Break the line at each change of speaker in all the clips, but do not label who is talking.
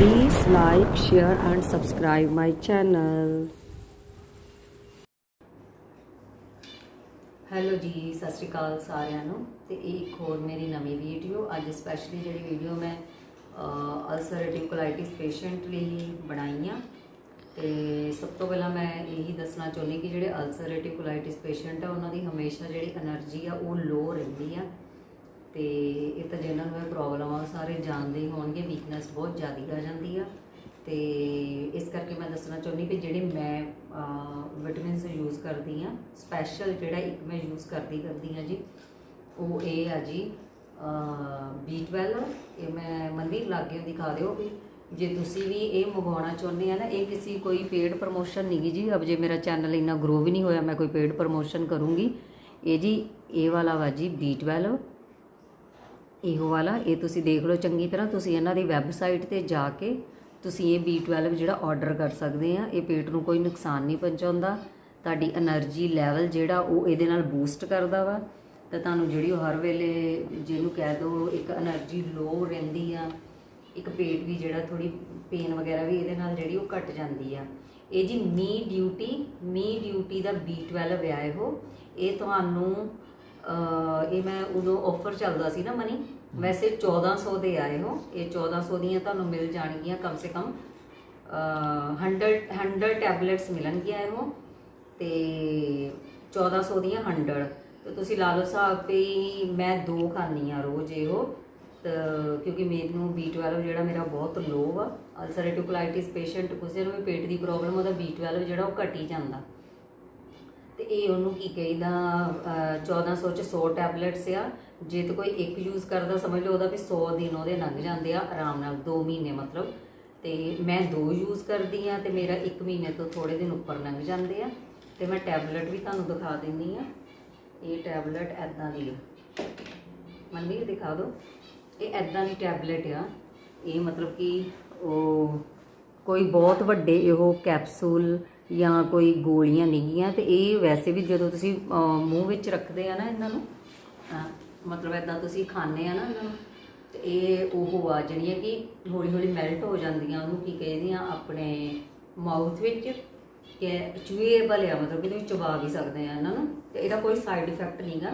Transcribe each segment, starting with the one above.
Please like, share and subscribe my channel.
Hello ji ਸਤਿ ਸ਼੍ਰੀ ਅਕਾਲ ਸਾਰਿਆਂ ਨੂੰ ਤੇ ਇਹ ਇੱਕ ਹੋਰ ਮੇਰੀ ਨਵੀਂ ਵੀਡੀਓ ਅੱਜ ਸਪੈਸ਼ਲੀ ਜਿਹੜੀ ਵੀਡੀਓ ਮੈਂ ਅਲਸਰੇਟਿਵ ਕੋਲਾਈਟਿਸ ਪੇਸ਼ੈਂਟ ਲਈ ਬਣਾਈ ਆ ਤੇ ਸਭ ਤੋਂ ਪਹਿਲਾਂ ਮੈਂ ਇਹੀ ਦੱਸਣਾ ਚਾਹੁੰਦੀ ਕਿ ਜਿਹੜੇ ਅਲਸਰੇਟਿਵ ਕੋਲਾਈਟਿਸ ਪੇਸ਼ੈਂਟ ਆ ਉਹਨਾਂ ਦੀ ਹਮੇਸ਼ਾ ਜਿਹੜੀ એનર્ਜੀ ਆ ਉਹ ਲੋ ਰਹਿੰਦੀ ਆ ਤੇ ਇਹ ਤਾਂ ਜਿਹਨਾਂ ਨੂੰ ਇਹ ਪ੍ਰੋਬਲਮ ਆ ਉਹ ਸਾਰੇ ਜਾਣਦੇ ਹੀ ਹੋਣਗੇ ਵੀਕਨੈਸ ਬਹੁਤ ਜ਼ਿਆਦਾ ਆ ਜਾਂਦੀ ਆ। ਤੇ ਇਸ ਕਰਕੇ ਮੈਂ ਦੱਸਣਾ ਚਾਹੁੰਦੀ ਕਿ ਜਿਹੜੇ ਮੈਂ ਵਿਟਾਮਿਨਸ ਯੂਜ਼ ਕਰਦੀ ਆ ਸਪੈਸ਼ਲ ਜਿਹੜਾ ਇੱਕ ਮੈਂ ਯੂਜ਼ ਕਰਦੀ ਕਰਦੀ ਆ ਜੀ, ਉਹ ਇਹ ਆ ਜੀ B12 ਇਹ ਮੈਂ ਮੰਦੀ ਲਾਗੇ ਦਿਖਾ ਦਿਓ ਵੀ ਜੇ ਤੁਸੀਂ ਵੀ ਇਹ ਮੰਗਵਾਉਣਾ ਚਾਹੁੰਦੇ ਆ ਨਾ, ਇਹ ਕਿਸੇ ਕੋਈ ਪੇਡ ਪ੍ਰਮੋਸ਼ਨ ਨਹੀਂ ਜੀ। ਅਬ ਜੇ ਮੇਰਾ ਚੈਨਲ ਇੰਨਾ ਗਰੋ ਵੀ ਨਹੀਂ ਹੋਇਆ, ਮੈਂ ਕੋਈ ਪੇਡ ਪ੍ਰਮੋਸ਼ਨ ਕਰੂੰਗੀ। ਇਹ ਜੀ, ਇਹ ਵਾਲਾ ਵਾ ਜੀ B12 ਇਹੋ ਵਾਲਾ, ਇਹ ਤੁਸੀਂ ਦੇਖ ਲਓ ਚੰਗੀ ਤਰ੍ਹਾਂ, ਤੁਸੀਂ ਇਹਨਾਂ ਦੀ ਵੈਬਸਾਈਟ ਤੇ ਜਾ ਕੇ ਤੁਸੀਂ ਇਹ B12 ਜਿਹੜਾ ਆਰਡਰ ਕਰ ਸਕਦੇ ਆ, ਇਹ ਪੇਟ ਨੂੰ ਕੋਈ ਨੁਕਸਾਨ ਨਹੀਂ ਪਹੁੰਚਾਉਂਦਾ। ਤੁਹਾਡੀ એનર્ਜੀ ਲੈਵਲ ਜਿਹੜਾ ਉਹ ਇਹਦੇ ਨਾਲ ਬੂਸਟ ਕਰਦਾ ਵਾ। ਤਾਂ ਤੁਹਾਨੂੰ ਜਿਹੜੀ ਹਰ ਵੇਲੇ ਜਿਹਨੂੰ ਕਹਿ ਦੋ, ਇੱਕ એનર્ਜੀ ਲੋ ਰਹਿੰਦੀ ਆ, ਇੱਕ ਪੇਟ ਵੀ ਜਿਹੜਾ ਥੋੜੀ ਪੇਨ ਵਗੈਰਾ ਵੀ ਇਹਦੇ ਨਾਲ ਜਿਹੜੀ ਉਹ ਘਟ ਜਾਂਦੀ ਆ। ਇਹ ਜੀ ਮੀ ਡਿਊਟੀ ਮੀ ਡਿਊਟੀ ਦਾ B12 ਆਏ ਹੋ ਇਹ ਤੁਹਾਨੂੰ ਇਹ ਮੈਂ ਉਦੋਂ ਆਫਰ ਚੱਲਦਾ ਸੀ ਨਾ ਮਨੀ ਵੈਸੇ 1400 ਦੇ ਆਏ ਹੋ ਇਹ 1400 ਦੀਆਂ ਤੁਹਾਨੂੰ ਮਿਲ ਜਾਣਗੀਆਂ ਕਮ ਸੇ ਕਮ, ਅਹ 100 100 ਟੈਬਲੇਟਸ ਮਿਲਣਗੀਆਂ ਇਹੋ ਤੇ 1400 ਦੀਆਂ 100 ਤੇ ਤੁਸੀਂ ਲਾ ਲਓ ਹਿਸਾਬ ਵੀ ਮੈਂ ਦੋ ਖਾਂਦੀ ਆ ਰੋਜ਼ ਇਹੋ, ਤਾਂ ਕਿਉਂਕਿ ਮੈਨੂੰ B12 ਜਿਹੜਾ ਮੇਰਾ ਬਹੁਤ ਲੋ ਆ ਅਲਸਰੇਟਿਵ ਕੋਲਾਈਟਿਸ ਪੇਸ਼ੈਂਟ ਕਿਸੇ ਨੂੰ ਵੀ ਪੇਟ ਦੀ ਪ੍ਰੋਬਲਮ ਉਹਦਾ B12 ਜਿਹੜਾ ਉਹ ਘਟ ਹੀ ਜਾਂਦਾ। ਤੇ ਇਹ ਉਹਨੂੰ ਕੀ ਕਹੀਦਾ, ਅਹ 1400 ਚ 100 ਟੈਬਲੇਟਸ ਆ। ਜੇ ਤੇ ਕੋਈ ਇੱਕ ਯੂਜ਼ ਕਰਦਾ, ਸਮਝ ਲਓ ਉਹਦਾ ਵੀ 100 ਦਿਨ ਉਹਦੇ ਲੰਘ ਜਾਂਦੇ ਆ, ਆਰਾਮ ਨਾਲ 2 ਮਹੀਨੇ ਮਤਲਬ। ਤੇ ਮੈਂ ਦੋ ਯੂਜ਼ ਕਰਦੀ ਆ ਤੇ ਮੇਰਾ 1 ਮਹੀਨੇ ਤੋਂ ਥੋੜੇ ਦਿਨ ਉੱਪਰ ਲੰਘ ਜਾਂਦੇ ਆ। ਤੇ ਮੈਂ ਟੈਬਲੇਟ ਵੀ ਤੁਹਾਨੂੰ ਦਿਖਾ ਦਿੰਨੀ ਆ। ਇਹ ਟੈਬਲੇਟ ਐਦਾਂ ਦੀ ਆ। ਮਨਵੀਰ, ਦਿਖਾ ਦਿਓ। ਇਹ ਐਦਾਂ ਦੀ ਟੈਬਲੇਟ ਆ। ਇਹ ਮਤਲਬ ਕਿ ਉਹ ਕੋਈ ਬਹੁਤ ਵੱਡੇ ਇਹੋ ਕੈਪਸੂਲ ਜਾਂ ਕੋਈ ਗੋਲੀਆਂ ਨਹੀਂਗੀਆਂ ਤੇ ਇਹ ਵੈਸੇ ਵੀ ਜਦੋਂ ਤੁਸੀਂ ਮੂੰਹ ਵਿੱਚ ਰੱਖਦੇ ਆ ਨਾ ਇਹਨਾਂ ਨੂੰ ਮਤਲਬ ਐਦਾਂ ਤੁਸੀਂ ਖਾਣੇ ਆ ਨਾ ਇਹਨਾਂ ਨੂੰ, ਤੇ ਇਹ ਉਹ ਆ ਜਿਹੜੀਆਂ ਕਿ ਹੌਲੀ ਹੌਲੀ ਮੈਲਟ ਹੋ ਜਾਂਦੀਆਂ, ਉਹਨੂੰ ਕੀ ਕਹਿੰਦੇ ਆ, ਆਪਣੇ ਮਾਊਥ ਵਿੱਚ ਕਿ ਚੂਏਬਲ ਆ, ਮਤਲਬ ਕਿ ਤੁਸੀਂ ਚਬਾ ਵੀ ਸਕਦੇ ਆ ਇਹਨਾਂ ਨੂੰ, ਤੇ ਇਹਦਾ ਕੋਈ ਸਾਈਡ ਇਫੈਕਟ ਨਹੀਂਗਾ।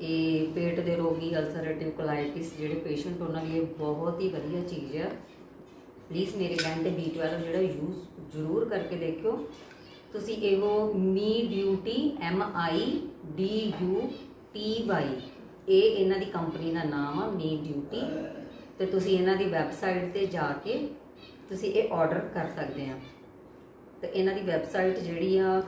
ਇਹ ਪੇਟ ਦੇ ਰੋਗੀ ਅਲਸਰੇਟਿਵ ਕੋਲਾਈਟਿਸ ਜਿਹੜੇ ਪੇਸ਼ੈਂਟ ਉਹਨਾਂ ਲਈ ਬਹੁਤ ਹੀ ਵਧੀਆ ਚੀਜ਼ ਆ। ਪਲੀਜ਼ ਮੇਰੇ ਕਹਿਣ ਤੇ B12 ਜਿਹੜਾ ਯੂਜ਼ ਜ਼ਰੂਰ ਕਰਕੇ ਦੇਖਿਓ। ਤੁਸੀਂ ਇਹੋ ਮੀ ਡਿਊਟੀ M I D U T Y ਇਹ ਇਹਨਾਂ ਦੀ ਕੰਪਨੀ ਦਾ ਨਾਮ ਆ ਮੀ ਡਿਊਟੀ ਤੇ ਤੁਸੀਂ ਇਹਨਾਂ ਦੀ ਵੈਬਸਾਈਟ ਤੇ ਜਾ ਕੇ ਤੁਸੀਂ ਇਹ ਆਰਡਰ ਕਰ ਸਕਦੇ ਆ। ਤੇ ਇਹਨਾਂ ਦੀ ਵੈਬਸਾਈਟ ਜਿਹੜੀ ਆ,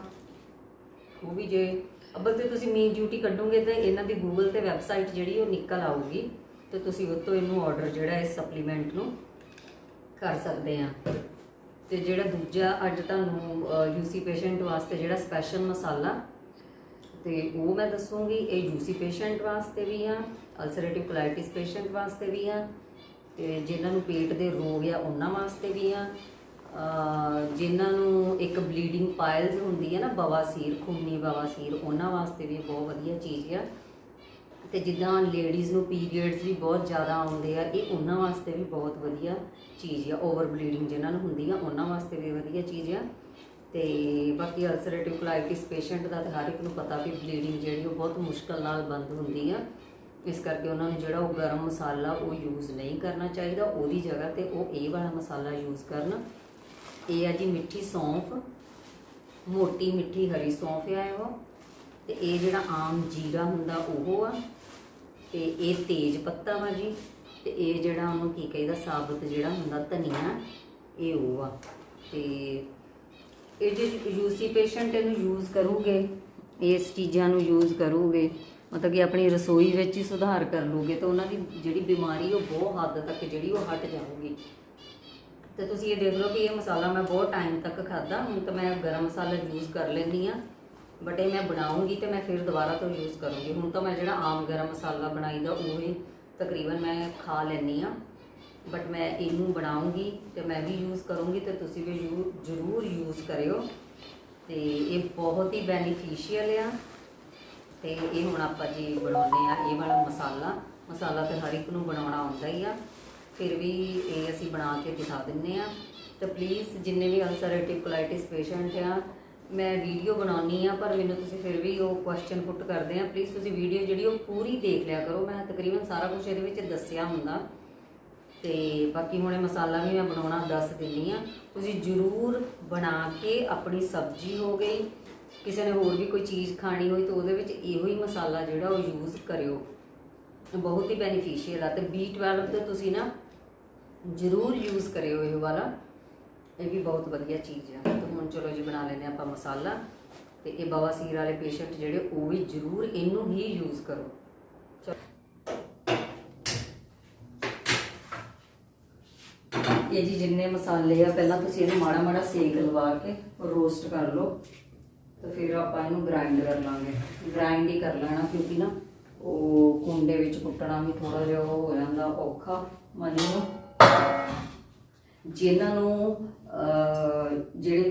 ਉਹ ਵੀ ਜੇ ਅੱਬਲ ਤੇ ਤੁਸੀਂ ਮੀ ਡਿਊਟੀ ਕੱਢੋਗੇ ਤਾਂ ਇਹਨਾਂ ਦੀ ਗੂਗਲ ਤੇ ਵੈਬਸਾਈਟ ਜਿਹੜੀ ਉਹ ਨਿਕਲ ਆਊਗੀ। ਤੇ ਤੁਸੀਂ ਉਹ ਤੋਂ ਇਹਨੂੰ ਆਰਡਰ ਜਿਹੜਾ ਇਸ ਸਪਲੀਮੈਂਟ ਨੂੰ ਕਰ ਸਕਦੇ ਆ ਤੇ ਜਿਹੜਾ ਦੂਜਾ ਅੱਜ ਤੁਹਾਨੂੰ ਯੂਸੀ ਪੇਸ਼ੈਂਟ ਵਾਸਤੇ ਜਿਹੜਾ ਸਪੈਸ਼ਲ ਮਸਾਲਾ, ਤੇ ਉਹ ਮੈਂ ਦੱਸੂਗੀ, ਇਹ ਯੂਸੀ ਪੇਸ਼ੈਂਟ ਵਾਸਤੇ ਵੀ ਆ ਅਲਸਰੇਟਿਵ ਕੋਲਾਈਟਿਸ ਪੇਸ਼ੈਂਟ ਵਾਸਤੇ ਵੀ ਆ, ਤੇ ਜਿਨ੍ਹਾਂ ਨੂੰ ਪੇਟ ਦੇ ਰੋਗ ਆ, ਉਹਨਾਂ ਵਾਸਤੇ ਵੀ ਆ। ਅਹ, ਜਿਨ੍ਹਾਂ ਨੂੰ ਇੱਕ ਬਲੀਡਿੰਗ ਪਾਇਲਸ ਹੁੰਦੀ ਹੈ ਨਾ, ਬਵਾਸੀਰ, ਖੂਨੀ ਬਵਾਸੀਰ, ਉਹਨਾਂ ਵਾਸਤੇ ਵੀ ਬਹੁਤ ਵਧੀਆ ਚੀਜ਼ ਆ। ਤੇ ਜਿੱਦਾਂ ਲੇਡੀਜ਼ ਨੂੰ ਪੀਰੀਅਡਸ ਵੀ ਬਹੁਤ ਜ਼ਿਆਦਾ ਆਉਂਦੇ ਆ, ਇਹ ਉਹਨਾਂ ਵਾਸਤੇ ਵੀ ਬਹੁਤ ਵਧੀਆ ਚੀਜ਼ ਆ ਓਵਰ ਬਲੀਡਿੰਗ ਜਿਹਨਾਂ ਨੂੰ ਹੁੰਦੀ ਆ ਉਹਨਾਂ ਵਾਸਤੇ ਵੀ ਵਧੀਆ ਚੀਜ਼ ਆ। ਤੇ ਬਾਕੀ ਅਲਸਰੇਟਿਵ ਕੋਲਾਈਟਿਸ ਪੇਸ਼ੈਂਟ ਦਾ ਤਾਂ ਹਰ ਇੱਕ ਨੂੰ ਪਤਾ ਵੀ ਬਲੀਡਿੰਗ ਜਿਹੜੀ ਉਹ ਬਹੁਤ ਮੁਸ਼ਕਲ ਨਾਲ ਬੰਦ ਹੁੰਦੀ ਆ। ਇਸ ਕਰਕੇ ਉਹਨਾਂ ਨੂੰ ਜਿਹੜਾ ਉਹ ਗਰਮ ਮਸਾਲਾ ਉਹ ਯੂਜ਼ ਨਹੀਂ ਕਰਨਾ ਚਾਹੀਦਾ, ਉਹਦੀ ਜਗ੍ਹਾ ਤੇ ਉਹ ਇਹ ਵਾਲਾ ਮਸਾਲਾ ਯੂਜ਼ ਕਰਨ। ਇਹ ਆ ਜੀ ਮਿੱਠੀ ਸੌਂਫ, ਮੋਟੀ ਮਿੱਠੀ ਹਰੀ ਸੌਂਫ ਆ ਉਹ ਤੇ ਇਹ ਜਿਹੜਾ ਆਮ ਜੀਰਾ ਹੁੰਦਾ ਉਹ ਆ। ਤੇ ਇਹ ਤੇਜ ਪੱਤਾ ਵਾ ਜੀ, ਤੇ ਇਹ ਜਿਹੜਾ ਉਹਨੂੰ ਕੀ ਕਹਿੰਦਾ, ਸਾਬਤ ਜਿਹੜਾ ਹੁੰਦਾ ਧਨੀਆ, ਇਹ ਉਹ ਆ। ਤੇ ਇਹ ਜੇ ਯੂਸੀ ਪੇਸ਼ੈਂਟ ਇਹਨੂੰ ਯੂਜ਼ ਕਰੂਗੇ, ਇਸ ਚੀਜ਼ਾਂ ਨੂੰ ਯੂਜ਼ ਕਰੂਗੇ, ਮਤਲਬ ਕਿ ਆਪਣੀ ਰਸੋਈ ਵਿੱਚ ਹੀ ਸੁਧਾਰ ਕਰ ਲੂਗੇ, ਤਾਂ ਉਹਨਾਂ ਦੀ ਜਿਹੜੀ ਬਿਮਾਰੀ ਉਹ ਬਹੁਤ ਹੱਦ ਤੱਕ ਜਿਹੜੀ ਉਹ ਹਟ ਜਾਊਗੀ। ਤੇ ਤੁਸੀਂ ਇਹ ਦੇਖ ਲਓ ਕਿ ਇਹ ਮਸਾਲਾ ਮੈਂ ਬਹੁਤ ਟਾਈਮ ਤੱਕ ਖਾਦਾ ਹੁਣ ਤਾਂ ਮੈਂ ਗਰਮ ਮਸਾਲਾ ਯੂਜ਼ ਕਰ ਲੈਂਦੀ ਆ ਬਟ ਇਹ ਮੈਂ ਬਣਾਉਂਗੀ ਤੇ ਮੈਂ ਫਿਰ ਦੁਬਾਰਾ ਤੋਂ ਯੂਜ਼ ਕਰੂੰਗੀ। ਹੁਣ ਤਾਂ ਮੈਂ ਜਿਹੜਾ ਆਮ ਗਰਮ ਮਸਾਲਾ ਬਣਾਈਦਾ ਉਹ ਹੀ ਤਕਰੀਬਨ ਮੈਂ ਖਾ ਲੈਂਦੀ ਆ ਬਟ ਮੈਂ ਇਹਨੂੰ ਬਣਾਉਂਗੀ ਤੇ ਮੈਂ ਵੀ ਯੂਜ਼ ਕਰੂੰਗੀ ਤੇ ਤੁਸੀਂ ਵੀ ਯੂ- ਜ਼ਰੂਰ ਯੂਜ਼ ਕਰਿਓ। ਤੇ ਇਹ ਬਹੁਤ ਹੀ ਬੈਨੀਫੀਸ਼ੀਅਲ ਆ। ਤੇ ਇਹ ਹੁਣ ਆਪਾਂ ਜੀ ਬਣਾਉਂਦੇ ਆ ਇਹ ਵਾਲਾ ਮਸਾਲਾ ਮਸਾਲਾ ਤੇ ਹਰ ਇੱਕ ਨੂੰ ਬਣਾਉਣਾ ਆਉਂਦਾ ਹੀ ਆ। ਫਿਰ ਵੀ ਇਹ ਅਸੀਂ ਬਣਾ ਕੇ ਦਿਖਾ ਦਿੰਨੇ ਆ ਤਾਂ ਪਲੀਜ਼ ਜਿੰਨੇ ਵੀ ਅਲਸਰੇਟਿਵ ਕੋਲਾਈਟਿਸ ਪੇਸ਼ੈਂਟ ਆ ਮੈਂ ਵੀਡੀਓ ਬਣਾਉਣੀ ਆ, ਪਰ ਮੈਨੂੰ ਤੁਸੀਂ ਫਿਰ ਵੀ ਉਹ ਕੁਐਸਚਨ ਪੁੱਟ ਕਰਦੇ ਆ। ਪਲੀਜ਼ ਤੁਸੀਂ ਵੀਡੀਓ ਜਿਹੜੀ ਉਹ ਪੂਰੀ ਦੇਖ ਲਿਆ ਕਰੋ। ਮੈਂ ਤਕਰੀਬਨ ਸਾਰਾ ਕੁਝ ਇਹਦੇ ਵਿੱਚ ਦੱਸਿਆ ਹੁੰਦਾ। ਤੇ ਬਾਕੀ ਹੁਣੇ ਮਸਾਲਾ ਵੀ ਮੈਂ ਬਣਾਉਣਾ ਦੱਸ ਦਿੰਨੀ ਆ। ਤੁਸੀਂ ਜਰੂਰ ਬਣਾ ਕੇ ਆਪਣੀ ਸਬਜ਼ੀ ਹੋ ਗਈ, ਕਿਸੇ ਨੇ ਹੋਰ ਵੀ ਕੋਈ ਚੀਜ਼ ਖਾਣੀ ਹੋਈ, ਤਾਂ ਉਹਦੇ ਵਿੱਚ ਇਹੋ ਹੀ ਮਸਾਲਾ ਜਿਹੜਾ ਉਹ ਯੂਜ਼ ਕਰਿਓ। ਬਹੁਤ ਹੀ ਬੈਨੀਫੀਸ਼ੀਅਲ ਆ। ਤੇ B12 ਤੇ ਤੁਸੀਂ ਨਾ ਜਰੂਰ ਯੂਜ਼ ਕਰਿਓ ਇਹ ਵਾਲਾ। ਇਹ ਵੀ ਬਹੁਤ ਵਧੀਆ ਚੀਜ਼ ਆ। ਤੇ ਹੁਣ ਚਲੋ ਜੀ ਬਣਾ ਲੈਨੇ ਆਪਾਂ ਮਸਾਲਾ। ਤੇ ਇਹ ਬਵਾਸੀਰ ਵਾਲੇ ਪੇਸ਼ੈਂਟ ਜਿਹੜੇ, ਉਹ ਵੀ ਜਰੂਰ ਇਹਨੂੰ ਹੀ ਯੂਜ਼ ਕਰੋ। ਚਲੋ। ਇਹ ਜੀ ਜਿੰਨੇ ਮਸਾਲੇ ਆ, ਪਹਿਲਾਂ ਤੁਸੀਂ ਇਹਨੂੰ ਮਾੜਾ ਮਾੜਾ ਸੇਕ ਲਵਾ ਕੇ ਰੋਸਟ ਕਰ ਲਓ। ਤੇ ਫਿਰ ਆਪਾਂ ਇਹਨੂੰ ਗ੍ਰਾਈਂਡ ਕਰ ਲਾਂਗੇ। ਗ੍ਰਾਈਂਡ ਹੀ ਕਰ ਲੈਣਾ, ਕਿਉਂਕਿ ਨਾ ਉਹ ਕੁੰਡੇ ਵਿੱਚ ਕੁੱਟਣਾ ਵੀ ਥੋੜਾ ਜਿਹਾ ਉਹ ਹੋ ਜਾਂਦਾ ਔਖਾ ਮਨੀ ਨੂੰ। ਜਿਨ੍ਹਾਂ ਨੂੰ ਅਹ, ਜਿਹੜੇ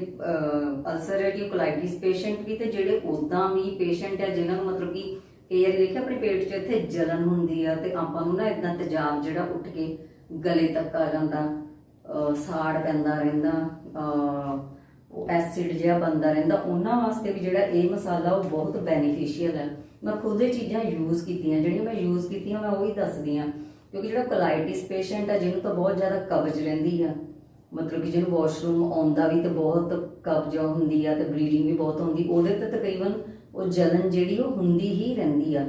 ਅਲਸਰੇਟਿਵ ਕੋਲਾਈਟਿਸ ਪੇਸ਼ੈਂਟ ਵੀ ਤੇ ਜਿਹੜੇ ਉਦਾਂ ਵੀ ਪੇਸ਼ੈਂਟ ਆ ਜਿਨ੍ਹਾਂ ਨੂੰ ਮਤਲਬ ਕਿ ਕਈ ਵਾਰੀ ਦੇਖਿਆ ਆਪਣੇ ਪੇਟ 'ਚ ਇੱਥੇ ਜਲਨ ਹੁੰਦੀ ਆ ਤੇ ਆਪਾਂ ਨੂੰ ਨਾ ਇਦਾਂ ਤੇਜ਼ਾਬ ਜਿਹੜਾ ਉੱਠ ਕੇ ਗਲੇ ਤੱਕ ਆ ਜਾਂਦਾ ਅਹ, ਸਾੜ ਪੈਂਦਾ ਰਹਿੰਦਾ ਅਹ, ਉਹ ਐਸਿਡ ਜਿਹਾ ਬੰਦਾ ਰਹਿੰਦਾ ਉਹਨਾਂ ਵਾਸਤੇ ਵੀ ਜਿਹੜਾ ਇਹ ਮਸਾਲਾ ਉਹ ਬਹੁਤ ਬੈਨੀਫੀਸ਼ੀਅਲ ਹੈ। ਮੈਂ ਖੁਦ ਇਹ ਚੀਜ਼ਾਂ ਯੂਜ਼ ਕੀਤੀਆਂ ਜਿਹੜੀਆਂ ਮੈਂ ਯੂਜ਼ ਕੀਤੀਆਂ ਮੈਂ ਉਹੀ ਦੱਸਦੀ ਆ ਕਿਉਂਕਿ ਜਿਹੜਾ ਕੋਲਾਈਟਿਸ ਪੇਸ਼ੈਂਟ ਆ, ਜਿਹਨੂੰ ਤਾਂ ਬਹੁਤ ਜ਼ਿਆਦਾ ਕਬਜ਼ ਰਹਿੰਦੀ ਆ, ਮਤਲਬ ਕਿ ਜਿਹਨੂੰ ਵਾਸ਼ਰੂਮ ਆਉਂਦਾ ਵੀ ਤੇ ਬਹੁਤ ਕਬਜ਼ਾ ਹੁੰਦੀ ਆ ਤੇ ਬਲੀਡਿੰਗ ਵੀ ਬਹੁਤ ਹੁੰਦੀ, ਉਹਦੇ ਤੇ ਤਕਰੀਬਨ ਉਹ ਜਲਨ ਜਿਹੜੀ ਉਹ ਹੁੰਦੀ ਹੀ ਰਹਿੰਦੀ ਆ।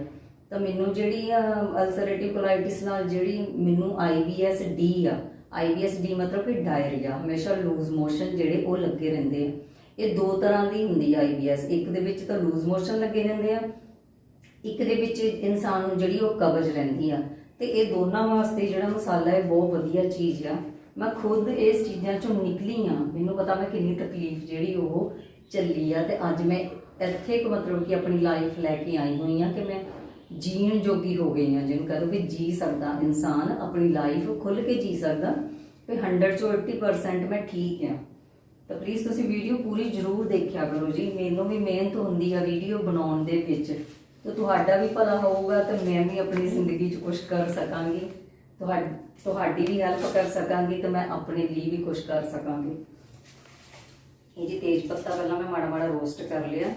ਤਾਂ ਮੈਨੂੰ ਜਿਹੜੀ ਅਲਸਰੇਟਿਵ ਕੋਲਾਈਟਿਸ ਨਾਲ ਜਿਹੜੀ ਮੈਨੂੰ IBS D ਆ IBS ਡੀ ਮਤਲਬ ਕਿ ਡਾਇਰੀਆ ਹਮੇਸ਼ਾ ਲੂਜ਼ ਮੋਸ਼ਨ ਜਿਹੜੇ ਉਹ ਲੱਗੇ ਰਹਿੰਦੇ ਆ। ਇਹ ਦੋ ਤਰ੍ਹਾਂ ਦੀ ਹੁੰਦੀ ਆ IBS ਇੱਕ ਦੇ ਵਿੱਚ ਤਾਂ ਲੂਜ਼ ਮੋਸ਼ਨ ਲੱਗੇ ਰਹਿੰਦੇ ਆ, ਇੱਕ ਦੇ ਵਿੱਚ ਇਨਸਾਨ ਨੂੰ ਜਿਹੜੀ ਉਹ ਕਬਜ਼ ਰਹਿੰਦੀ ਆ। ਤੇ ਇਹ ਦੋਨਾਂ ਵਾਸਤੇ ਜਿਹੜਾ ਮਸਾਲਾ ਹੈ, ਬਹੁਤ ਵਧੀਆ ਚੀਜ਼ ਆ। ਮੈਂ ਖੁਦ ਇਸ ਚੀਜ਼ਾਂ ਚੋਂ ਨਿਕਲੀ ਆ। ਮੈਨੂੰ ਪਤਾ ਮੈਂ ਕਿੰਨੀ ਤਕਲੀਫ ਜਿਹੜੀ ਉਹ ਚੱਲੀ ਆ ਤੇ ਅੱਜ ਮੈਂ ਇੱਥੇ ਕੁ ਮਤਲਬ ਕਿ ਆਪਣੀ ਲਾਈਫ ਲੈ ਕੇ ਆਈ ਹੋਈ ਆ ਕਿ ਮੈਂ ਜੀਣ ਜੋਗੀ ਹੋ ਗਈ ਆ, ਜਿਹਨੂੰ ਕਹਦੋ ਵੀ ਜੀ ਸਕਦਾ ਇਨਸਾਨ, ਆਪਣੀ ਲਾਈਫ ਖੁੱਲ ਕੇ ਜੀ ਸਕਦਾ ਵੀ 100 ਚੋਂ 80% ਮੈਂ ਠੀਕ ਆ। ਤਾਂ ਪਲੀਜ਼ ਤੁਸੀਂ ਵੀਡੀਓ ਪੂਰੀ ਜ਼ਰੂਰ ਦੇਖਿਆ ਕਰੋ ਜੀ। ਮੈਨੂੰ ਵੀ ਮਿਹਨਤ ਹੁੰਦੀ ਆ ਵੀਡੀਓ ਬਣਾਉਣ ਦੇ ਵਿੱਚ। ਤੇ ਤੁਹਾਡਾ ਵੀ ਭਲਾ ਹੋਊਗਾ ਤੇ ਮੈਂ ਵੀ ਆਪਣੀ ਜ਼ਿੰਦਗੀ 'ਚ ਕੁਝ ਕਰ ਸਕਾਂਗੀ। ਤੁਹਾਡੀ ਤੁਹਾਡੀ ਵੀ ਹੈਲਪ ਕਰ ਸਕਾਂਗੀ ਤੇ ਮੈਂ ਆਪਣੇ ਲਈ ਵੀ ਕੁਝ ਕਰ ਸਕਾਂਗੀ। ਇਹ ਜੀ ਤੇਜ ਪੱਤਾ ਪਹਿਲਾਂ ਮੈਂ ਮਾੜਾ ਮਾੜਾ ਰੋਸਟ ਕਰ ਲਿਆ।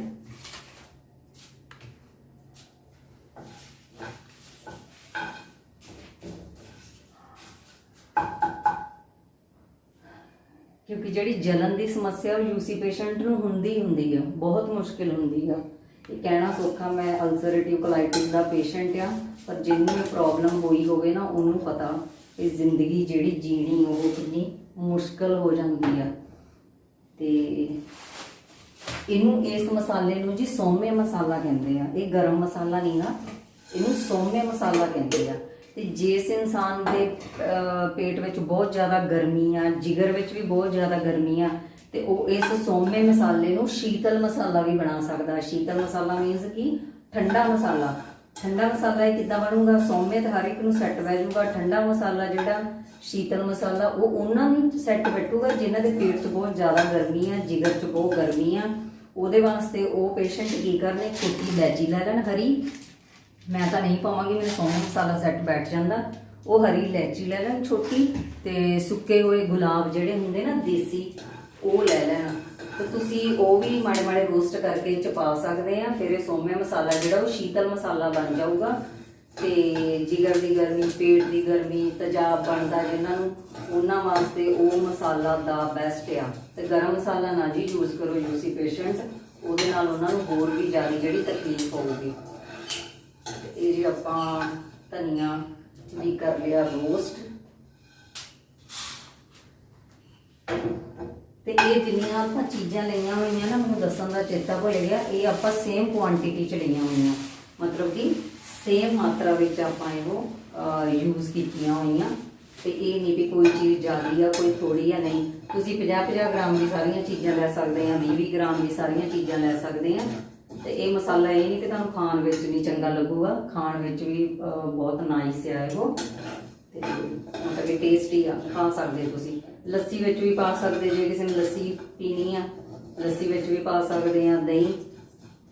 ਕਿਉਂਕਿ ਜਿਹੜੀ ਜਲਨ ਦੀ ਸਮੱਸਿਆ ਉਹ ਯੂਸੀ ਪੇਸ਼ੈਂਟ ਨੂੰ ਹੁੰਦੀ ਹੀ ਹੁੰਦੀ ਆ, ਬਹੁਤ ਮੁਸ਼ਕਿਲ ਹੁੰਦੀ ਆ। ਇਹ ਕਹਿਣਾ ਸੌਖਾ, ਮੈਂ ਅਲਸਰੇਟਿਵ ਕੋਲਾਈਟਿਸ ਦਾ ਪੇਸ਼ੈਂਟ ਆ, ਪਰ ਜਿਹਨੂੰ ਇਹ ਪ੍ਰੋਬਲਮ ਹੋਈ ਹੋਵੇ ਨਾ, ਉਹਨੂੰ ਪਤਾ ਇਹ ਜ਼ਿੰਦਗੀ ਜਿਹੜੀ ਜੀਣੀ, ਉਹ ਕਿੰਨੀ ਮੁਸ਼ਕਲ ਹੋ ਜਾਂਦੀ ਆ। ਤੇ ਇਹਨੂੰ ਇਸ ਮਸਾਲੇ ਨੂੰ ਜੀ ਸੋਮੇ ਮਸਾਲਾ ਕਹਿੰਦੇ ਆ। ਇਹ ਗਰਮ ਮਸਾਲਾ ਨਹੀਂ ਨਾ, ਇਹਨੂੰ ਸੋਮੇ ਮਸਾਲਾ ਕਹਿੰਦੇ ਆ। ਤੇ ਜਿਸ ਇਨਸਾਨ ਦੇ ਪੇਟ ਵਿੱਚ ਬਹੁਤ ਜ਼ਿਆਦਾ ਗਰਮੀ ਆ, ਜਿਗਰ ਵਿੱਚ ਵੀ ਬਹੁਤ ਜ਼ਿਆਦਾ ਗਰਮੀ ਆ ਤੇ ਉਹ ਇਸ ਸੋਮੇ ਮਸਾਲੇ ਨੂੰ ਸ਼ੀਤਲ ਮਸਾਲਾ ਵੀ ਬਣਾ ਸਕਦਾ। ਸ਼ੀਤਲ ਮਸਾਲਾ ਮੀਨਸ ਕਿ ਠੰਡਾ ਮਸਾਲਾ। ਠੰਡਾ ਮਸਾਲਾ ਇਹ ਕਿੱਦਾਂ ਬਣੂਗਾ? ਸੌਮੇ ਤੇ ਹਰ ਇੱਕ ਨੂੰ ਸੈੱਟ ਬਹਿ ਜਾਊਗਾ। ਠੰਡਾ ਮਸਾਲਾ ਜਿਹੜਾ ਸ਼ੀਤਲ ਮਸਾਲਾ, ਉਹ ਉਹਨਾਂ ਨੂੰ ਸੈੱਟ ਬੈਠੂਗਾ ਜਿਨ੍ਹਾਂ ਦੇ ਪੇਟ 'ਚ ਬਹੁਤ ਜ਼ਿਆਦਾ ਗਰਮੀ ਆ, ਜਿਗਰ 'ਚ ਬਹੁਤ ਗਰਮੀ ਆ। ਉਹਦੇ ਵਾਸਤੇ ਉਹ ਪੇਸ਼ੈਂਟ ਕੀ ਕਰਨੇ? ਛੋਟੀ ਇਲਾਇਚੀ ਲੈ ਲੈਣ, ਹਰੀ। ਮੈਂ ਤਾਂ ਨਹੀਂ ਪਾਵਾਂਗੀ ਮੇਰੇ ਸੌਮਾ ਮਸਾਲਾ ਸੈੱਟ ਬੈਠ ਜਾਂਦਾ। ਉਹ ਹਰੀ ਇਲਾਇਚੀ ਲੈ ਲੈਣ, ਛੋਟੀ। ਤੇ ਸੁੱਕੇ ਹੋਏ ਗੁਲਾਬ ਜਿਹੜੇ ਹੁੰਦੇ ਨਾ, ਦੇਸੀ। ਉਹ ਲੈ ਲੈਣਾ ਤੇ ਤੁਸੀਂ ਉਹ ਵੀ ਮਾੜੇ ਮਾੜੇ ਰੋਸਟ ਕਰਕੇ ਇਹ ਚ ਪਾ ਸਕਦੇ ਆ। ਫਿਰ ਇਹ ਸੌਮੇ ਮਸਾਲਾ ਜਿਹੜਾ ਉਹ ਸ਼ੀਤਲ ਮਸਾਲਾ ਬਣ ਜਾਊਗਾ। ਤੇ ਜਿਗਰ ਦੀ ਗਰਮੀ, ਪੇਟ ਦੀ ਗਰਮੀ, ਤਜਾਬ ਬਣਦਾ ਜਿਨ੍ਹਾਂ ਨੂੰ, ਉਹਨਾਂ ਵਾਸਤੇ ਉਹ ਮਸਾਲਾ ਦਾ ਬੈਸਟ ਆ। ਤੇ ਗਰਮ ਮਸਾਲਾ ਨਾ ਜੀ ਯੂਜ਼ ਕਰੋ ਯੂਸੀ ਪੇਸ਼ੈਂਟ ਉਹਦੇ ਨਾਲ ਉਹਨਾਂ ਨੂੰ ਹੋਰ ਵੀ ਜ਼ਿਆਦਾ ਜਿਹੜੀ ਤਕਲੀਫ ਹੋਊਗੀ। ਇਹ ਜੀ ਆਪਾਂ ਧਨੀਆ ਵੀ ਕਰ ਲਿਆ ਰੋਸਟ ਤੇ ਇਹ ਜਿੰਨੀਆਂ ਆਪਾਂ ਚੀਜ਼ਾਂ ਲਈਆਂ ਹੋਈਆਂ ਨਾ, ਮੈਨੂੰ ਦੱਸਣ ਦਾ ਚੇਤਾ ਭੁੱਲ ਗਿਆ, ਇਹ ਆਪਾਂ ਸੇਮ ਕੁਆਂਟੀਟੀ ਚ ਲਈਆਂ ਹੋਈਆਂ। ਮਤਲਬ ਕਿ ਸੇਮ ਮਾਤਰਾ ਵਿੱਚ ਆਪਾਂ ਇਹੋ ਯੂਜ਼ ਕੀਤੀਆਂ ਹੋਈਆਂ। ਤੇ ਇਹ ਨਹੀਂ ਵੀ ਕੋਈ ਚੀਜ਼ ਜ਼ਿਆਦੀ ਆ, ਕੋਈ ਥੋੜੀ ਆ, ਨਹੀਂ। ਤੁਸੀਂ 50-50 ਗ੍ਰਾਮ ਦੀ ਸਾਰੀਆਂ ਚੀਜ਼ਾਂ ਲੈ ਸਕਦੇ ਆ 20-20 ਗ੍ਰਾਮ ਦੀ ਸਾਰੀਆਂ ਚੀਜ਼ਾਂ ਲੈ ਸਕਦੇ ਆ। ਤੇ ਇਹ ਮਸਾਲਾ ਇਹ ਨਹੀਂ ਕਿ ਤੁਹਾਨੂੰ ਖਾਣ ਵਿੱਚ ਨਹੀਂ ਚੰਗਾ ਲੱਗੂਗਾ, ਖਾਣ ਵਿੱਚ ਵੀ ਬਹੁਤ ਨਾਈਸ ਆ ਇਹੋ। ਤੇ ਮਤਲਬ ਕਿ ਟੇਸਟੀ ਆ, ਖਾ ਸਕਦੇ ਤੁਸੀਂ। ਲੱਸੀ ਵਿੱਚ ਵੀ ਪਾ ਸਕਦੇ ਜੇ ਕਿਸੇ ਨੇ ਲੱਸੀ ਪੀਣੀ ਆ, ਲੱਸੀ ਵਿੱਚ ਵੀ ਪਾ ਸਕਦੇ ਆ, ਦਹੀਂ,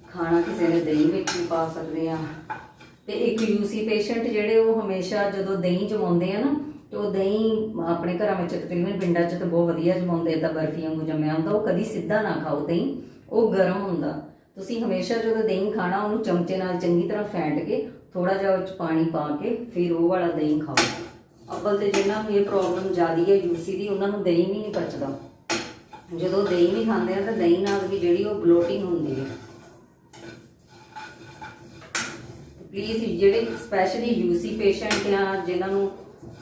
ਖਾਣਾ ਕਿਸੇ ਨੇ ਦਹੀਂ ਵਿੱਚ ਵੀ ਪਾ ਸਕਦੇ ਆ। ਤੇ ਇੱਕ ਯੂਸੀ ਪੇਸ਼ੈਂਟ ਜਿਹੜੇ ਉਹ ਹਮੇਸ਼ਾ ਜਦੋਂ ਦਹੀਂ ਜਮਾਉਂਦੇ ਆ ਨਾ, ਤੇ ਉਹ ਦਹੀਂ ਆਪਣੇ ਘਰਾਂ ਵਿੱਚ ਤਕਰੀਬਨ ਪਿੰਡਾਂ 'ਚ ਤਾਂ ਬਹੁਤ ਵਧੀਆ ਜਮਾਉਂਦੇ ਤਾਂ ਬਰਫੀ ਵਾਂਗੂ ਜੰਮਿਆ ਹੁੰਦਾ, ਉਹ ਕਦੀ ਸਿੱਧਾ ਨਾ ਖਾਓ ਦਹੀਂ, ਉਹ ਗਰਮ ਹੁੰਦਾ। ਤੁਸੀਂ ਹਮੇਸ਼ਾ ਜਦੋਂ ਦਹੀਂ ਖਾਣਾ, ਉਹਨੂੰ ਚਮਚੇ ਨਾਲ ਚੰਗੀ ਤਰ੍ਹਾਂ ਫੈਂਟ ਕੇ ਥੋੜਾ ਜਿਹਾ ਉਹ 'ਚ ਪਾਣੀ ਪਾ ਕੇ, ਫਿਰ ਉਹ ਵਾਲਾ ਦਹੀਂ ਖਾਓ। ਅੱਬਲ ਤੇ ਜਿਨ੍ਹਾਂ ਨੂੰ ਇਹ ਪ੍ਰੋਬਲਮ ਜ਼ਿਆਦੀ ਹੈ ਯੂਸੀ ਦੀ, ਉਹਨਾਂ ਨੂੰ ਦਹੀਂ ਵੀ ਨਹੀਂ ਪਚਦਾ। ਜਦੋਂ ਦਹੀਂ ਨਹੀਂ ਖਾਂਦੇ ਆ ਤਾਂ ਦਹੀਂ ਨਾਲ ਵੀ ਜਿਹੜੀ ਉਹ ਬਲੋਟਿੰਗ ਹੁੰਦੀ ਹੈ। ਪਲੀਜ਼ ਜਿਹੜੇ ਸਪੈਸ਼ਲੀ ਯੂਸੀ ਪੇਸ਼ੈਂਟ ਆ, ਜਿਨ੍ਹਾਂ ਨੂੰ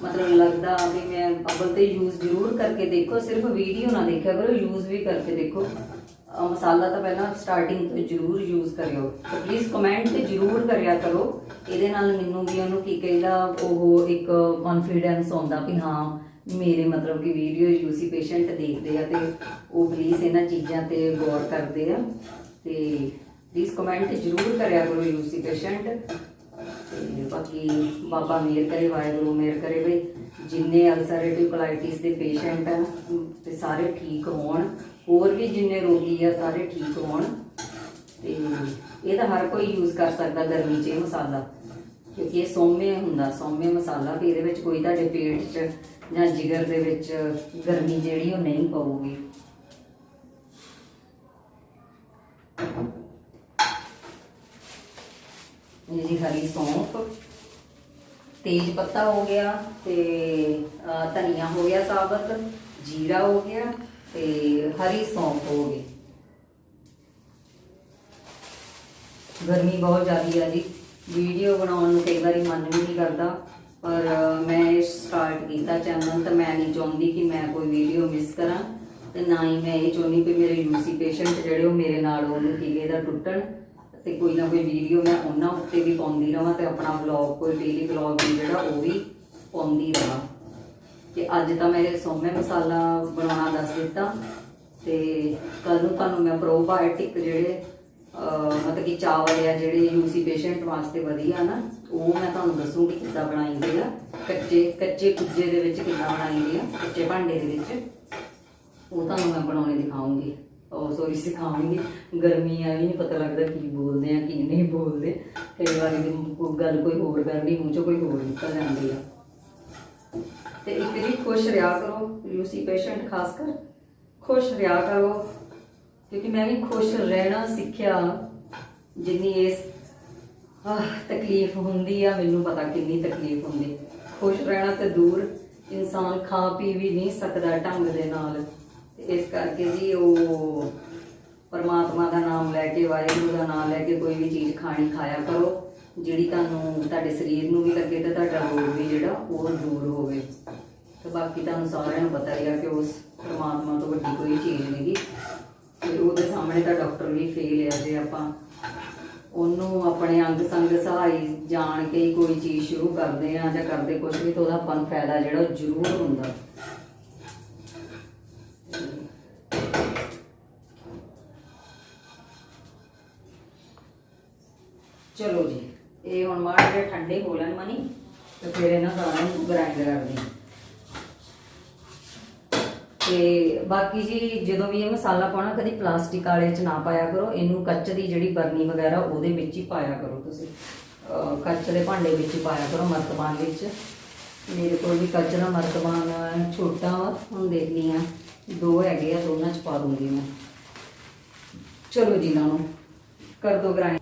ਮਤਲਬ ਲੱਗਦਾ ਵੀ ਮੈਂ ਅੱਬਲ ਤੇ ਯੂਜ਼ ਜ਼ਰੂਰ ਕਰਕੇ ਦੇਖੋ, ਸਿਰਫ ਵੀਡੀਓ ਨਾ ਦੇਖਿਆ ਕਰੋ ਯੂਜ਼ ਵੀ ਕਰਕੇ ਦੇਖੋ। ਮਸਾਲਾ ਤਾਂ ਪਹਿਲਾਂ ਸਟਾਰਟਿੰਗ ਤੋਂ ਜ਼ਰੂਰ ਯੂਜ਼ ਕਰਿਓ। ਤਾਂ ਪਲੀਜ਼ ਕਮੈਂਟ ਤੇ ਜ਼ਰੂਰ ਕਰਿਆ ਕਰੋ। ਇਹਦੇ ਨਾਲ ਮੈਨੂੰ ਵੀ ਉਹਨੂੰ ਕੀ ਕਹਿੰਦਾ, ਉਹ ਇੱਕ ਕੌਨਫੀਡੈਂਸ ਆਉਂਦਾ ਵੀ ਹਾਂ, ਮੇਰੇ ਮਤਲਬ ਕਿ ਵੀਡੀਓ ਯੂਸੀ ਪੇਸ਼ੈਂਟ ਦੇਖਦੇ ਆ ਤੇ ਉਹ ਪਲੀਜ਼ ਇਹਨਾਂ ਚੀਜ਼ਾਂ ਤੇ ਗੌਰ ਕਰਦੇ ਆ। ਤੇ ਪਲੀਜ਼ ਕਮੈਂਟ ਜ਼ਰੂਰ ਕਰਿਆ ਕਰੋ ਯੂਸੀ ਪੇਸ਼ੈਂਟ ਤੇ ਬਾਕੀ ਬਾਬਾ ਮੇਰ ਕਰੇ, ਵਾਹਿਗੁਰੂ ਮੇਰ ਕਰੇ ਬਈ। ਜਿੰਨੇ ਅਲਸਰੇਟਿਵ ਕੋਲਾਈਟਿਸ ਦੇ ਪੇਸ਼ੈਂਟ ਆ, ਤੇ ਸਾਰੇ ਠੀਕ ਹੋਣ। ਹੋਰ ਵੀ ਜਿੰਨੇ ਰੋਗੀ ਆ, ਸਾਰੇ ਠੀਕ ਹੋਣ। ਤੇ ਇਹ ਤਾਂ ਹਰ ਕੋਈ ਯੂਜ਼ ਕਰ ਸਕਦਾ ਗਰਮੀ 'ਚ ਇਹ ਮਸਾਲਾ। ਕਿਉਂਕਿ ਇਹ ਸੌਮੇ ਹੁੰਦਾ, ਸੌਮੇ ਮਸਾਲਾ ਵੀ ਇਹਦੇ ਵਿੱਚ ਕੋਈ ਤੁਹਾਡੇ ਪੇਟ 'ਚ ਜਾਂ ਜਿਗਰ ਦੇ ਵਿੱਚ ਗਰਮੀ ਜਿਹੜੀ ਉਹ ਨਹੀਂ ਪਊਗੀ। ਇਹ ਜੀ ਹਰੀ ਸੌਂਫ, ਤੇਜ ਪੱਤਾ ਹੋ ਗਿਆ ਤੇ ਧਨੀਆ ਹੋ ਗਿਆ ਸਾਬਤ, ਜੀਰਾ ਹੋ ਗਿਆ। ਤੇ ਹਰੀ ਸੌਂਫ ਹੋ ਗਈ। ਗਰਮੀ ਬਹੁਤ ਜ਼ਿਆਦੀ ਆ ਜੀ। ਵੀਡੀਓ ਬਣਾਉਣ ਨੂੰ ਕਈ ਵਾਰੀ ਮਨ ਵੀ ਨਹੀਂ ਕਰਦਾ, ਪਰ ਮੈਂ ਸਟਾਰਟ ਕੀਤਾ ਚੈਨਲ ਤਾਂ ਮੈਂ ਨਹੀਂ ਚਾਹੁੰਦੀ ਕਿ ਮੈਂ ਕੋਈ ਵੀਡੀਓ ਮਿਸ ਕਰਾਂ ਤੇ ਨਾ ਹੀ ਮੈਂ ਇਹ ਚਾਹੁੰਦੀ ਕਿ ਮੇਰੇ ਯੂਸੀ ਪੇਸ਼ੈਂਟ ਜਿਹੜੇ ਉਹ ਮੇਰੇ ਨਾਲ ਉਹਨੂੰ ਟੀਕੇ ਦਾ ਟੁੱਟਣ ਤੇ ਕੋਈ ਨਾ ਕੋਈ ਵੀਡੀਓ ਮੈਂ ਉਹਨਾਂ ਉੱਤੇ ਵੀ ਪਾਉਂਦੀ ਰਵਾਂ ਤੇ ਆਪਣਾ ਵਲੌਗ ਕੋਈ ਡੇਲੀ ਵਲੌਗ ਵੀ ਜਿਹੜਾ ਉਹ ਵੀ ਪਾਉਂਦੀ ਰਵਾਂ ਤੇ ਅੱਜ ਤਾਂ ਮੈਂ ਇਹ ਸੌਮੇ ਮਸਾਲਾ ਬਣਾਉਣਾ ਦੱਸ ਦਿੱਤਾ। ਤੇ ਕੱਲ ਨੂੰ ਤੁਹਾਨੂੰ ਮੈਂ ਪ੍ਰੋਬਾਇਓਟਿਕ ਜਿਹੜੇ ਮਤਲਬ ਕਿ ਚਾਵਲ ਆ ਜਿਹੜੇ ਯੂਸੀ ਪੇਸ਼ੈਂਟ ਵਾਸਤੇ ਵਧੀਆ ਨਾ, ਉਹ ਮੈਂ ਤੁਹਾਨੂੰ ਦੱਸੂਗੀ ਕਿੱਦਾਂ ਬਣਾਈਦੇ ਆ। ਕੱਚੇ ਕੱਚੇ ਕੁੱਜੇ ਦੇ ਵਿੱਚ ਕਿੱਦਾਂ ਬਣਾਈਦੇ ਆ, ਕੱਚੇ ਭਾਂਡੇ ਦੇ ਵਿੱਚ। ਉਹ ਤੁਹਾਨੂੰ ਮੈਂ ਬਣਾਉਣੇ ਦਿਖਾਉਂਗੀ। ਉਹ ਸੋਰੀ ਸਿਖਾਉਂਗੀ। ਗਰਮੀ ਆ, ਵੀ ਨਹੀਂ ਪਤਾ ਲੱਗਦਾ ਕੀ ਬੋਲਦੇ ਆ, ਕੀ ਨਹੀਂ ਬੋਲਦੇ। ਕਈ ਵਾਰੀ ਕੋਈ ਗੱਲ ਕੋਈ ਹੋਰ ਕਰਨੀ, ਮੂੰਹ ਚੋਂ ਕੋਈ ਹੋਰ ਨਿਕਲ ਜਾਂਦੀ ਆ। ਤੇ ਇੱਕ ਜੀ ਖੁਸ਼ ਰਿਹਾ ਕਰੋ ਯੂਸੀ ਪੇਸ਼ੈਂਟ ਖਾਸ ਕਰ। ਖੁਸ਼ ਰਿਹਾ ਕਰੋ, ਕਿਉਂਕਿ ਮੈਂ ਵੀ ਖੁਸ਼ ਰਹਿਣਾ ਸਿੱਖਿਆ। ਜਿੰਨੀ ਇਸ ਤਕਲੀਫ ਹੁੰਦੀ ਆ, ਮੈਨੂੰ ਪਤਾ ਕਿੰਨੀ ਤਕਲੀਫ ਹੁੰਦੀ। ਖੁਸ਼ ਰਹਿਣਾ ਤੇ ਦੂਰ, ਇਨਸਾਨ ਖਾ ਪੀ ਵੀ ਨਹੀਂ ਸਕਦਾ ਢੰਗ ਦੇ ਨਾਲ। ਇਸ ਕਰਕੇ ਜੀ ਉਹ ਪਰਮਾਤਮਾ ਦਾ ਨਾਮ ਲੈ ਕੇ, ਵਾਹਿਗੁਰੂ ਦਾ ਨਾਮ ਲੈ ਕੇ ਕੋਈ ਵੀ ਚੀਜ਼ ਖਾਣੀ ਖਾਇਆ ਕਰੋ, ਜਿਹੜੀ ਤੁਹਾਨੂੰ ਤੁਹਾਡੇ ਸਰੀਰ ਨੂੰ ਵੀ ਲੱਗੇ ਤੇ ਤੁਹਾਡਾ ਰੋਗ ਵੀ ਜਿਹੜਾ, ਉਹ ਦੂਰ ਹੋਵੇ। ਤੇ ਬਾਕੀ ਤੁਹਾਨੂੰ ਸਾਰਿਆਂ ਨੂੰ ਪਤਾ ਹੀ ਆ ਕਿ ਉਸ ਪਰਮਾਤਮਾ ਤੋਂ ਵੱਡੀ ਕੋਈ ਚੀਜ਼ ਨਹੀਂ ਤੇ ਉਹਦੇ ਸਾਹਮਣੇ ਤਾਂ ਡਾਕਟਰ ਵੀ ਫੇਲ ਆ ਜੇ ਆਪਾਂ। ਉਹਨੂੰ ਆਪਣੇ ਅੰਗ ਸੰਗ ਸਹਾਈ ਜਾਣ ਕੇ ਹੀ ਕੋਈ ਚੀਜ਼ ਸ਼ੁਰੂ ਕਰਦੇ ਆ ਜਾਂ ਕਰਦੇ ਕੁਝ ਵੀ, ਤਾਂ ਉਹਦਾ ਆਪਾਂ ਨੂੰ ਫਾਇਦਾ ਜਿਹੜਾ ਉਹ ਜ਼ਰੂਰ ਹੁੰਦਾ। ਚਲੋ ਜੀ, ਇਹ ਹੁਣ ਮਾੜੇ ਜਿਹੇ ਠੰਡੇ ਹੋ ਲੈਣ ਮਨੀ, ਤੇ ਫਿਰ ਇਹਨਾਂ ਸਾਰਿਆਂ ਨੂੰ ਗ੍ਰਾਈਂਡ ਕਰਦੇ। ਹਾਂ ਤੇ ਬਾਕੀ ਜੀ ਜਦੋਂ ਵੀ ਇਹ ਮਸਾਲਾ ਪਾਉਣਾ, ਕਦੀ ਪਲਾਸਟਿਕ ਵਾਲੇ ਚ ਨਾ ਪਾਇਆ ਕਰੋ। ਇਹਨੂੰ ਕੱਚ ਦੀ ਜਿਹੜੀ ਬਰਨੀ ਵਗੈਰਾ, ਉਹਦੇ ਵਿੱਚ ਹੀ ਪਾਇਆ ਕਰੋ ਤੁਸੀਂ। ਕੱਚ ਦੇ ਭਾਂਡੇ ਵਿੱਚ ਹੀ ਪਾਇਆ ਕਰੋ, ਮਰਤਬਾਨ ਵਿੱਚ। ਮੇਰੇ ਕੋਲ ਵੀ ਕੱਚ ਦਾ ਮਰਤਬਾਨ ਛੋਟਾ ਵਾ, ਹੁਣ ਦੇਖਨੀ ਆ ਦੋ ਹੈਗੇ ਆ, ਦੋਨਾਂ ਚ ਪਾ ਦੂੰਗੀ ਮੈਂ। ਚਲੋ ਜੀ, ਇਹਨਾਂ ਨੂੰ ਕਰ ਦੋ ਗ੍ਰਾਈਂਡ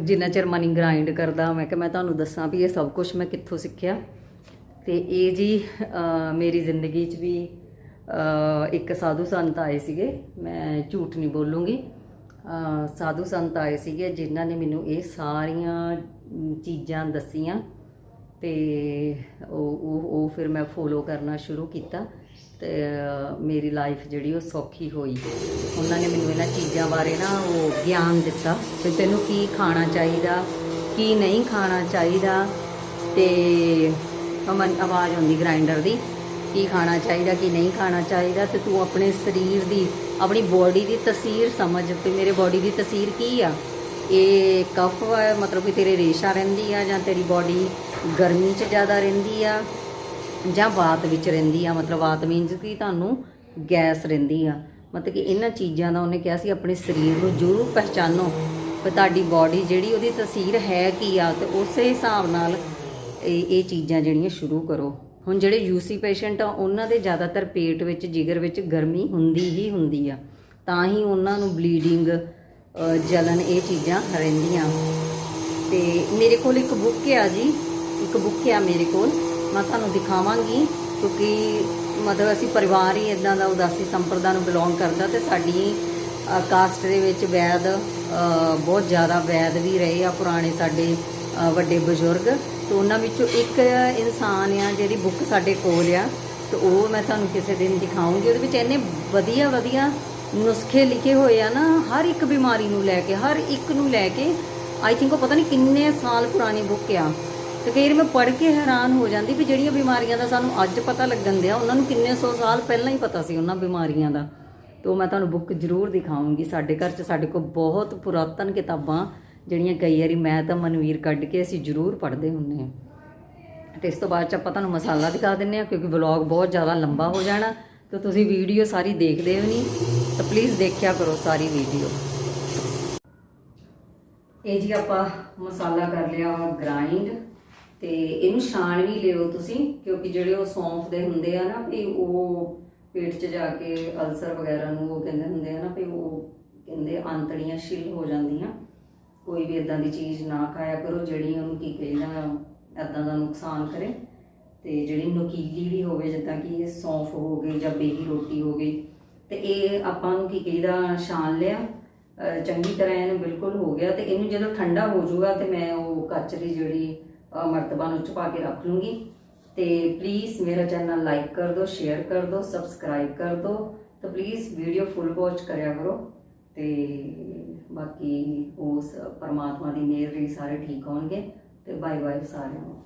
ਜਿੰਨਾ ਚਿਰ ਮਨੀ ਗ੍ਰਾਈਂਡ ਕਰਦਾ, ਮੈਂ ਕਿ ਮੈਂ ਤੁਹਾਨੂੰ ਦੱਸਾਂ ਵੀ ਇਹ ਸਭ ਕੁਝ ਮੈਂ ਕਿੱਥੋਂ ਸਿੱਖਿਆ। ਤੇ ਇਹ ਜੀ ਮੇਰੀ ਜ਼ਿੰਦਗੀ 'ਚ ਵੀ ਇੱਕ ਸਾਧੂ ਸੰਤ ਆਏ ਸੀਗੇ। ਮੈਂ ਝੂਠ ਨਹੀਂ ਬੋਲੂੰਗੀ। ਸਾਧੂ ਸੰਤ ਆਏ ਸੀਗੇ ਜਿਨ੍ਹਾਂ ਨੇ ਮੈਨੂੰ ਇਹ ਸਾਰੀਆਂ ਚੀਜ਼ਾਂ ਦੱਸੀਆਂ ਤੇ ਉਹ ਉਹ ਫਿਰ ਮੈਂ ਫੋਲੋ ਕਰਨਾ ਸ਼ੁਰੂ ਕੀਤਾ ਤੇ ਮੇਰੀ ਲਾਈਫ ਜਿਹੜੀ ਉਹ ਸੌਖੀ ਹੋਈ। ਉਹਨਾਂ ਨੇ ਮੈਨੂੰ ਇਹਨਾਂ ਚੀਜ਼ਾਂ ਬਾਰੇ ਨਾ ਉਹ ਗਿਆਨ ਦਿੱਤਾ ਕਿ ਤੈਨੂੰ ਕੀ ਖਾਣਾ ਚਾਹੀਦਾ, ਕੀ ਨਹੀਂ ਖਾਣਾ ਚਾਹੀਦਾ ਤੇ ਆਵਾਜ਼ ਆਉਂਦੀ ਗ੍ਰਾਈਂਡਰ ਦੀ, ਕੀ ਖਾਣਾ ਚਾਹੀਦਾ, ਕੀ ਨਹੀਂ ਖਾਣਾ ਚਾਹੀਦਾ, ਤੇ ਤੂੰ ਆਪਣੇ ਸਰੀਰ ਦੀ, ਆਪਣੀ ਬੋਡੀ ਦੀ ਤਸਵੀਰ ਸਮਝ ਵੀ ਮੇਰੇ ਬੋਡੀ ਦੀ ਤਸਵੀਰ ਕੀ ਆ? ਇਹ ਕਫ ਹੈ ਮਤਲਬ ਕਿ ਤੇਰੇ ਰੇਸ਼ਾ ਰਹਿੰਦੀ ਆ ਜਾਂ ਤੇਰੀ ਬੋਡੀ ਗਰਮੀ 'ਚ ਜ਼ਿਆਦਾ ਰਹਿੰਦੀ ਆ ਜਾਂ ਵਾਤ ਵਿੱਚ ਰਹਿੰਦੀ ਆ? ਮਤਲਬ ਵਾਤ ਮੀਨਸ ਕਿ ਤੁਹਾਨੂੰ ਗੈਸ ਰਹਿੰਦੀ ਆ। ਮਤਲਬ ਕਿ ਇਹਨਾਂ ਚੀਜ਼ਾਂ ਦਾ ਉਹਨੇ ਕਿਹਾ ਸੀ, ਆਪਣੇ ਸਰੀਰ ਨੂੰ ਜ਼ਰੂਰ ਪਹਿਚਾਨੋ। ਕਿ ਤੁਹਾਡੀ ਬਾਡੀ ਜਿਹੜੀ ਉਹਦੀ ਤਸਵੀਰ ਹੈ ਕੀ ਆ? ਤੇ ਉਸੇ ਹਿਸਾਬ ਨਾਲ ਇਹ ਇਹ ਚੀਜ਼ਾਂ ਜਿਹੜੀਆਂ ਸ਼ੁਰੂ ਕਰੋ। ਹੁਣ ਜਿਹੜੇ ਯੂਸੀ ਪੇਸ਼ੈਂਟ ਆ, ਉਹਨਾਂ ਦੇ ਜ਼ਿਆਦਾਤਰ ਪੇਟ ਵਿੱਚ, ਜਿਗਰ ਵਿੱਚ ਗਰਮੀ ਹੁੰਦੀ ਹੀ ਹੁੰਦੀ ਆ। ਤਾਂ ਹੀ ਉਹਨਾਂ ਨੂੰ ਬਲੀਡਿੰਗ ਜਲਨ ਇਹ ਚੀਜ਼ਾਂ ਰਹਿੰਦੀਆਂ। ਤੇ ਮੇਰੇ ਕੋਲ ਇੱਕ ਬੁੱਕ ਆ ਜੀ। ਇੱਕ ਬੁੱਕ ਆ ਮੇਰੇ ਕੋਲ। ਮੈਂ ਤੁਹਾਨੂੰ ਦਿਖਾਵਾਂਗੀ, ਕਿਉਂਕਿ ਮਤਲਬ ਅਸੀਂ ਪਰਿਵਾਰ ਹੀ ਇਦਾਂ ਦਾ ਉਦਾਸੀ ਸੰਪਰਦਾ ਨੂੰ ਬਿਲੋਂਗ ਕਰਦਾ ਤੇ ਸਾਡੀ ਕਾਸਟ ਦੇ ਵਿੱਚ ਵੈਦ ਬਹੁਤ ਜ਼ਿਆਦਾ ਵੈਦ ਵੀ ਰਹੇ ਆ, ਪੁਰਾਣੇ ਸਾਡੇ ਵੱਡੇ ਬਜ਼ੁਰਗ, ਤੇ ਉਹਨਾਂ ਵਿੱਚੋਂ ਇੱਕ ਇਨਸਾਨ ਆ ਜਿਹੜੀ ਬੁੱਕ ਸਾਡੇ ਕੋਲ ਆ, ਤੇ ਉਹ ਮੈਂ ਤੁਹਾਨੂੰ ਕਿਸੇ ਦਿਨ ਦਿਖਾਉਂਗੀ। ਉਹਦੇ ਵਿੱਚ ਇੰਨੇ ਵਧੀਆ ਵਧੀਆ ਨੁਸਖੇ ਲਿਖੇ ਹੋਏ ਆ ਨਾ, ਹਰ ਇੱਕ ਬਿਮਾਰੀ ਨੂੰ ਲੈ ਕੇ, ਹਰ ਇੱਕ ਨੂੰ ਲੈ ਕੇ ਆਈ ਥਿੰਕ ਉਹ ਪਤਾ ਨਹੀਂ ਕਿੰਨੇ ਸਾਲ ਪੁਰਾਣੀ ਬੁੱਕ ਆ। ਤੇ ਫਿਰ ਮੈਂ ਪੜ੍ਹ ਕੇ ਹੈਰਾਨ ਹੋ ਜਾਂਦੀ ਵੀ ਜਿਹੜੀਆਂ ਬਿਮਾਰੀਆਂ ਦਾ ਸਾਨੂੰ ਅੱਜ ਪਤਾ ਲੱਗਣ ਦਿਆ, ਉਹਨਾਂ ਨੂੰ ਕਿੰਨੇ ਸੌ ਸਾਲ ਪਹਿਲਾਂ ਹੀ ਪਤਾ ਸੀ ਉਹਨਾਂ ਬਿਮਾਰੀਆਂ ਦਾ। ਤੇ ਮੈਂ ਤੁਹਾਨੂੰ ਬੁੱਕ ਜ਼ਰੂਰ ਦਿਖਾਉਂਗੀ। ਸਾਡੇ ਘਰ 'ਚ ਸਾਡੇ ਕੋਲ ਬਹੁਤ ਪੁਰਾਤਨ ਕਿਤਾਬਾਂ ਜਿਹੜੀਆਂ ਕਈ ਵਾਰੀ ਮੈਂ ਤਾਂ ਮਨਵੀਰ ਕੱਢ ਕੇ ਅਸੀਂ ਜ਼ਰੂਰ ਪੜ੍ਹਦੇ ਹੁੰਨੇ ਆ ਤੇ ਇਸ ਤੋਂ ਬਾਅਦ ਚ ਆਪਾਂ ਤੁਹਾਨੂੰ ਮਸਾਲਾ ਦਿਖਾ ਦਿੰਨੇ ਆ ਕਿਉਂਕਿ ਵਲੌਗ ਬਹੁਤ ਜ਼ਿਆਦਾ ਲੰਬਾ ਹੋ ਜਾਣਾ, ਤੇ ਤੁਸੀਂ ਵੀਡੀਓ ਸਾਰੀ ਦੇਖਦੇ ਹੋ ਨਹੀਂ, ਤਾਂ ਪਲੀਜ਼ ਦੇਖਿਆ ਕਰੋ ਸਾਰੀ ਵੀਡੀਓ ਇਹ ਜੀ ਆਪਾਂ ਮਸਾਲਾ ਕਰ ਲਿਆ ਗ੍ਰਾਈਂਡ ਤੇ ਇਹਨੂੰ ਛਾਣ ਵੀ ਲਿਓ ਤੁਸੀਂ, ਕਿਉਂਕਿ ਜਿਹੜੇ ਉਹ ਸੌਂਫ ਦੇ ਹੁੰਦੇ ਆ ਨਾ, ਵੀ ਉਹ ਪੇਟ 'ਚ ਜਾ ਕੇ ਅਲਸਰ ਵਗੈਰਾ ਨੂੰ ਉਹ ਕਹਿੰਦੇ ਹੁੰਦੇ ਆ ਨਾ, ਵੀ ਉਹ ਕਹਿੰਦੇ ਆਂਤੜੀਆਂ ਛਿੱਲ ਹੋ ਜਾਂਦੀਆਂ। ਕੋਈ ਵੀ ਇਦਾਂ ਦੀ ਚੀਜ਼ ਨਾ ਖਾਇਆ ਕਰੋ, ਜਿਹੜੀ ਉਹਨੂੰ ਕੀ ਕਹਿੰਦਾ ਇਦਾਂ ਦਾ ਨੁਕਸਾਨ ਕਰੇ। ਤੇ ਜਿਹੜੀ ਨੁਕੀਲੀ ਵੀ ਹੋਵੇ, ਜਿੱਦਾਂ ਕਿ ਇਹ ਸੌਂਫ ਹੋ ਗਈ ਜਾਂ ਬੇਹੀ ਰੋਟੀ ਹੋ ਗਈ, ਤੇ ਇਹ ਆਪਾਂ ਨੂੰ ਕੀ ਕਹੀਦਾ ਛਾਣ ਲਿਆ। ਚੰਗੀ ਤਰ੍ਹਾਂ ਇਹਨੂੰ ਬਿਲਕੁਲ ਹੋ ਗਿਆ, ਤੇ ਇਹਨੂੰ ਜਦੋਂ ਠੰਡਾ ਹੋ ਜਾਊਗਾ, ਤੇ ਮੈਂ ਉਹ ਕੱਚ ਦੀ ਜਿਹੜੀ, ਅਹ ਮਰਤਬਾ ਨੂੰ ਚ ਕੇ ਰੱਖ ਲੂੰਗੀ। ਤੇ ਪਲੀਜ਼ ਮੇਰਾ ਚੈਨਲ ਲਾਈਕ ਕਰ ਦਿਓ ਸ਼ੇਅਰ ਕਰ ਦਿਓ ਸਬਸਕ੍ਰਾਈਬ ਕਰ ਦਿਓ ਤਾਂ ਪਲੀਜ਼ ਵੀਡੀਓ ਫੁੱਲ ਵਾਚ ਕਰਿਆ ਕਰੋ। ਤੇ ਬਾਕੀ ਉਸ ਪਰਮਾਤਮਾ ਦੀ ਮਿਹਰ ਲਈ ਸਾਰੇ ਠੀਕ ਹੋਣਗੇ ਤੇ ਬਾਏ ਬਾਏ ਸਾਰਿਆਂ ਨੂੰ।